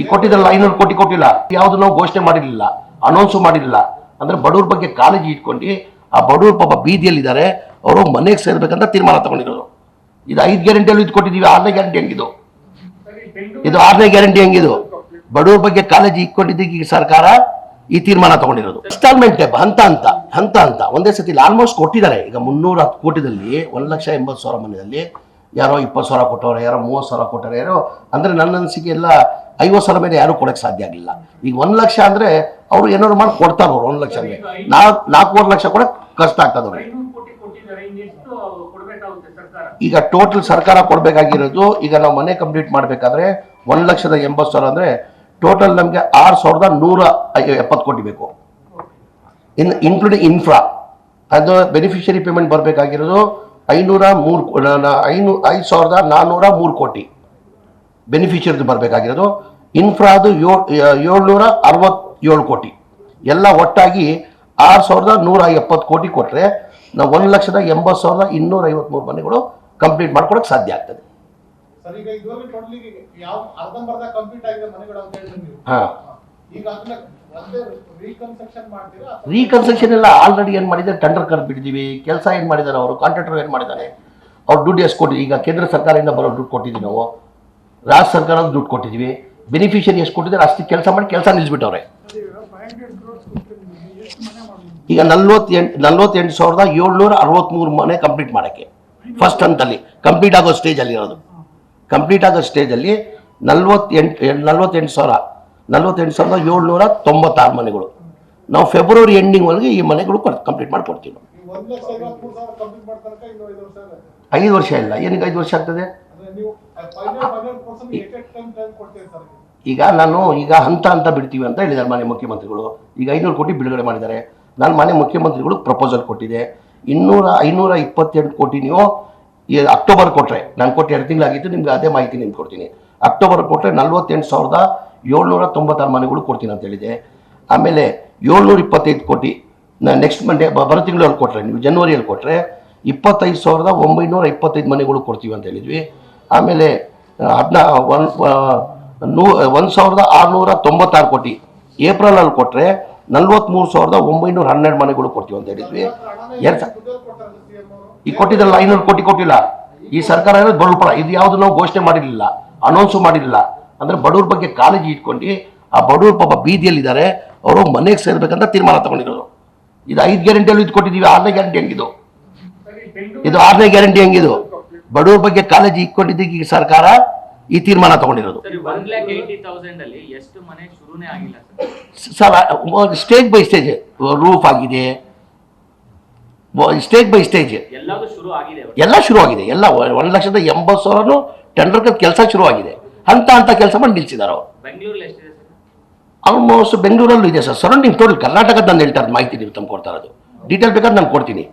ಈ ಕೊಟ್ಟಿದ್ರಲ್ಲ ಐನೂರು ಕೋಟಿ ಕೊಟ್ಟಿಲ್ಲ. ಯಾವುದು ನಾವು ಘೋಷಣೆ ಮಾಡಿರಲಿಲ್ಲ. ಅನೌನ್ಸು ಮಾಡಿರಲಿಲ್ಲ. ಅಂದ್ರೆ ಬಡವ್ರ ಬಗ್ಗೆ ಕಾಳಜಿ ಇಟ್ಕೊಂಡು ಆ ಬಡವ್ರ ಪಾಪ ಬೀದಿಯಲ್ಲಿದ್ದಾರೆ. ಅವರು ಮನೆಗೆ ಸೇರ್ಬೇಕಂತ ತೀರ್ಮಾನ ತಗೊಂಡಿರೋದು ಇದು ಐದು ಗ್ಯಾರಂಟಿಯಲ್ಲಿ ಇದು ಕೊಟ್ಟಿದ್ದೀವಿ. ಆರನೇ ಗ್ಯಾರಂಟಿ ಹೆಂಗಿದು? ಇದು ಆರನೇ ಗ್ಯಾರಂಟಿ ಹೆಂಗಿದು? ಬಡವ್ರ ಬಗ್ಗೆ ಕಾಳಜಿ ಇಟ್ಕೊಂಡಿದ್ದಕ್ಕೆ ಈ ಸರ್ಕಾರ ಈ ತೀರ್ಮಾನ ತಗೊಂಡಿರೋದು. ಇನ್ಸ್ಟಾಲ್ಮೆಂಟ್ ಹಂತ ಹಂತ ಹಂತ ಹಂತ. ಒಂದೇ ಸತಿ ಆಲ್ಮೋಸ್ಟ್ ಕೊಟ್ಟಿದ್ದಾರೆ. ಈಗ ಮುನ್ನೂರ ಹತ್ತು ಕೋಟಿದಲ್ಲಿ, ಒಂದು ಲಕ್ಷ ಎಂಬತ್ತು ಸಾವಿರ ಮನೆಯಲ್ಲಿ ಯಾರೋ ಇಪ್ಪತ್ತು ಸಾವಿರ ಕೊಟ್ಟವ್ರೆ ಯಾರೋ ಮೂವತ್ತು ಸಾವಿರ ಕೊಟ್ಟವ್ರೆ ಯಾರೋ ಅಂದ್ರೆ ನನ್ನ ಅನಿಸಿಕೆ ಎಲ್ಲ ಐವತ್ತು ಸಾವಿರ ಮೇಲೆ ಯಾರು ಕೊಡಕ್ಕೆ ಸಾಧ್ಯ ಆಗಿಲ್ಲ. ಈಗ ಒಂದು ಲಕ್ಷ ಅಂದ್ರೆ ಅವರು ಏನಾದ್ರು ಮಾಡಿ ಕೊಡ್ತಾರೆ ಅವ್ರು ಒಂದು ಲಕ್ಷ ಅಂದರೆ. ನಾಲ್ಕು ನಾಲ್ಕೂವರೆ ಲಕ್ಷ ಕೂಡ ಕಷ್ಟ ಆಗ್ತದೆ ಅವ್ರಿಗೆ. ಈಗ ಟೋಟಲ್ ಸರ್ಕಾರ ಕೊಡಬೇಕಾಗಿರೋದು ಈಗ ನಾವು ಮನೆ ಕಂಪ್ಲೀಟ್ ಮಾಡಬೇಕಾದ್ರೆ ಒಂದು ಲಕ್ಷದ ಎಂಬತ್ತು ಸಾವಿರ ಅಂದರೆ ಟೋಟಲ್ ನಮಗೆ ಆರು ಸಾವಿರದ ನೂರ ಎಪ್ಪತ್ತು ಕೋಟಿ ಬೇಕು. ಇನ್ ಇನ್ಕ್ಲೂಡಿಂಗ್ ಇನ್ಫ್ರಾ ಅದು ಬೆನಿಫಿಷರಿ ಪೇಮೆಂಟ್ ಬರಬೇಕಾಗಿರೋದು ಐನೂರ ಮೂರು ಐನೂ ಐದು ಸಾವಿರದ ನಾನ್ನೂರ ಮೂರು ಕೋಟಿ ಬೆನಿಫಿಷರಿದು ಬರಬೇಕಾಗಿರೋದು. ಇನ್ಫ್ರಾದು ಏಳು ಏಳ್ನೂರ ಅರವತ್ತೇಳು ಕೋಟಿ. ಎಲ್ಲ ಒಟ್ಟಾಗಿ ಆರು ಸಾವಿರದ ನೂರ ಎಪ್ಪತ್ತು ಕೋಟಿ ಕೊಟ್ಟರೆ ನಾವು ಒಂದು ಲಕ್ಷದ ಎಂಬತ್ತು ಸಾವಿರದ ಇನ್ನೂರ ಐವತ್ಮೂರು ಮನೆಗಳು ಕಂಪ್ಲೀಟ್ ಮಾಡ್ಕೊಡಕ್ಕೆ ಸಾಧ್ಯ ಆಗ್ತದೆ. ಹಾ. ರೀಕನ್ಸ್ಟ್ರಕ್ಷನ್ ಎಲ್ಲ ಆಲ್ರೆಡಿ ಏನು ಮಾಡಿದ್ದಾರೆ? ಟೆಂಡರ್ ಕರೆದ್ಬಿಟ್ಟಿದ್ದೀವಿ ಕೆಲಸ ಏನು ಮಾಡಿದ್ದಾರೆ ಅವರು? ಕಾಂಟ್ರಾಕ್ಟರ್ ಏನು ಮಾಡಿದ್ದಾರೆ? ಅವ್ರು ದುಡ್ಡು ಎಷ್ಟು ಕೊಟ್ಟಿದ್ದೀವಿ ಈಗ ಕೇಂದ್ರ ಸರ್ಕಾರದಿಂದ ಬರೋ ದುಡ್ಡು ಕೊಟ್ಟಿದ್ದೀವಿ ನಾವು. ರಾಜ್ಯ ಸರ್ಕಾರದ ದುಡ್ಡು ಕೊಟ್ಟಿದ್ದೀವಿ. ಬೆನಿಫಿಷರಿ ಎಷ್ಟು ಕೊಟ್ಟಿದ್ದಾರೆ? ಅಷ್ಟು ಕೆಲಸ ಮಾಡಿ ಕೆಲಸ ನಿಲ್ಲಿಸ್ಬಿಟ್ಟವ್ರೆ ಈಗ ನಲ್ವತ್ತೆಂಟು ನಲ್ವತ್ತೆಂಟು ಸಾವಿರದ ಏಳ್ನೂರ ಅರವತ್ತ್ಮೂರು ಮನೆ ಕಂಪ್ಲೀಟ್ ಮಾಡೋಕ್ಕೆ. ಫಸ್ಟ್ ಹಂತಲ್ಲಿ. ಕಂಪ್ಲೀಟ್ ಆಗೋ ಸ್ಟೇಜಲ್ಲಿ ಇರೋದು. ಕಂಪ್ಲೀಟ್ ಆಗೋ ಸ್ಟೇಜಲ್ಲಿ ನಲ್ವತ್ತೆಂಟು ನಲ್ವತ್ತೆಂಟು ಸಾವಿರ ನಲ್ವತ್ತೆಂಟು ಸಾವಿರದ ಏಳ್ನೂರ ತೊಂಬತ್ತಾರು ಮನೆಗಳು. ನಾವು ಫೆಬ್ರವರಿ ಎಂಡಿಂಗ್ ಒಳಗೆ ಈ ಮನೆಗಳು ಕಂಪ್ಲೀಟ್ ಮಾಡಿಕೊಡ್ತೀವಿ ಐದು ವರ್ಷ ಇಲ್ಲ ಏನಕ್ಕೆ ಐದು ವರ್ಷ ಆಗ್ತದೆ? ಈಗ ನಾನು ಈಗ ಹಂತ ಹಂತ ಬಿಡ್ತೀವಿ ಅಂತ ಹೇಳಿದ್ದಾರೆ ಮಾನ್ಯ ಮುಖ್ಯಮಂತ್ರಿಗಳು. ಈಗ ಐನೂರು ಕೋಟಿ ಬಿಡುಗಡೆ ಮಾಡಿದ್ದಾರೆ. ನಾನು ಮಾನ್ಯ ಮುಖ್ಯಮಂತ್ರಿಗಳು ಪ್ರಪೋಸಲ್ ಕೊಟ್ಟಿದೆ. ಇನ್ನೂರ ಐನೂರ ಇಪ್ಪತ್ತೆಂಟು ಕೋಟಿ ನೀವು ಅಕ್ಟೋಬರ್ ಕೊಟ್ಟರೆ ನಾನು ಕೊಟ್ಟು ಎರಡು ತಿಂಗಳಾಗಿತ್ತು ನಿಮ್ಗೆ ಅದೇ ಮಾಹಿತಿ ನಿಮ್ಗೆ ಕೊಡ್ತೀನಿ. ಅಕ್ಟೋಬರ್ ಕೊಟ್ಟರೆ ನಲ್ವತ್ತೆಂಟು ಸಾವಿರದ ಏಳ್ನೂರ ತೊಂಬತ್ತಾರು ಮನೆಗಳು ಕೊಡ್ತೀನಿ ಅಂತ ಹೇಳಿದೆ. ಆಮೇಲೆ ಏಳ್ನೂರ ಇಪ್ಪತ್ತೈದು ಕೋಟಿ ನಾನು ನೆಕ್ಸ್ಟ್ ಮಂಡೇ ಬರೋ ತಿಂಗಳಲ್ಲಿ ಕೊಟ್ಟರೆ ನೀವು ಜನವರಿಯಲ್ಲಿ ಕೊಟ್ಟರೆ ಇಪ್ಪತ್ತೈದು ಸಾವಿರದ ಒಂಬೈನೂರ ಇಪ್ಪತ್ತೈದು ಮನೆಗಳು ಕೊಡ್ತೀವಿ ಅಂತ ಹೇಳಿದ್ವಿ. ಆಮೇಲೆ ಹದಿನಾ, ಒನ್ ನೂ, ಒಂದು ಸಾವಿರದ ಆರುನೂರ ತೊಂಬತ್ತಾರು ಕೋಟಿ ಏಪ್ರಿಲಲ್ಲಿ ಕೊಟ್ಟರೆ ನಲ್ವತ್ತ್ಮೂರು ಸಾವಿರದ ಒಂಬೈನೂರ ಹನ್ನೆರಡು ಮನೆಗಳು ಕೊಡ್ತೀವಿ ಅಂತ ಹೇಳಿದ್ವಿ. ಎರಡು ಈ ಕೊಟ್ಟಿದ್ರಲ್ಲ ಐನೂರು ಕೋಟಿ ಕೊಟ್ಟಿಲ್ಲ. ಈ ಸರ್ಕಾರ ಇರೋದು ಬರುಪಡ ಇದು ಯಾವುದು ನಾವು ಘೋಷಣೆ ಮಾಡಿರಲಿಲ್ಲ. ಅನೌನ್ಸು ಮಾಡಿರಲಿಲ್ಲ. ಅಂದ್ರೆ ಬಡವ್ರ ಬಗ್ಗೆ ಕಾಳಜಿ ಇಟ್ಕೊಂಡು ಆ ಬಡವ್ರ ಪಾಪ ಬೀದಿಯಲ್ಲಿದ್ದಾರೆ ಅವರು ಮನೆಗೆ ಸೇರ್ಬೇಕಂತ ತೀರ್ಮಾನ ತಗೊಂಡಿರೋದು ಇದು ಐದು ಗ್ಯಾರಂಟಿಯಲ್ಲೂ ಇದು ಕೊಟ್ಟಿದ್ದೀವಿ ಆರನೇ ಗ್ಯಾರಂಟಿ ಹೆಂಗಿದು? ಇದು ಆರನೇ ಗ್ಯಾರಂಟಿ ಹೆಂಗಿದು? ಬಡವ್ರ ಬಗ್ಗೆ ಕಾಳಜಿ ಇಟ್ಕೊಂಡಿದ್ದಕ್ಕೆ ಈ ಸರ್ಕಾರ ಈ ತೀರ್ಮಾನ ತಗೊಂಡಿರೋದು. Sir stage by stage roof ಆಗಿದೆ. ಸ್ಟೇಜ್ ಬೈ ಸ್ಟೇಜ್ ಎಲ್ಲ ಶುರು ಆಗಿದೆ. ಎಲ್ಲ ಒಂದು ಲಕ್ಷದ ಎಂಬತ್ತು ಸಾವಿರನು ಟೆಂಡರ್ ಕೆಲಸ ಶುರುವಾಗಿದೆ. ಹಂತ ಹಂತ ಕೆಲಸ ಮಾಡಿ ನಿಲ್ಸಿದಾರೆ ಅವರು. ಆಲ್ಮೋಸ್ಟ್ ಬೆಂಗಳೂರಲ್ಲೂ ಇದೆ ಸರ್. ಸರೌಂಡಿಂಗ್ ಟೋಟಲ್ ಕರ್ನಾಟಕದ ನಾನು ಹೇಳ್ತಾರೆ ಮಾಹಿತಿ ನೀವು ತಂದು ಕೊಡ್ತಾ ಇರೋದು. ಡೀಟೇಲ್ ಬೇಕಾದ್ರೆ ನಾನು ಕೊಡ್ತೀನಿ.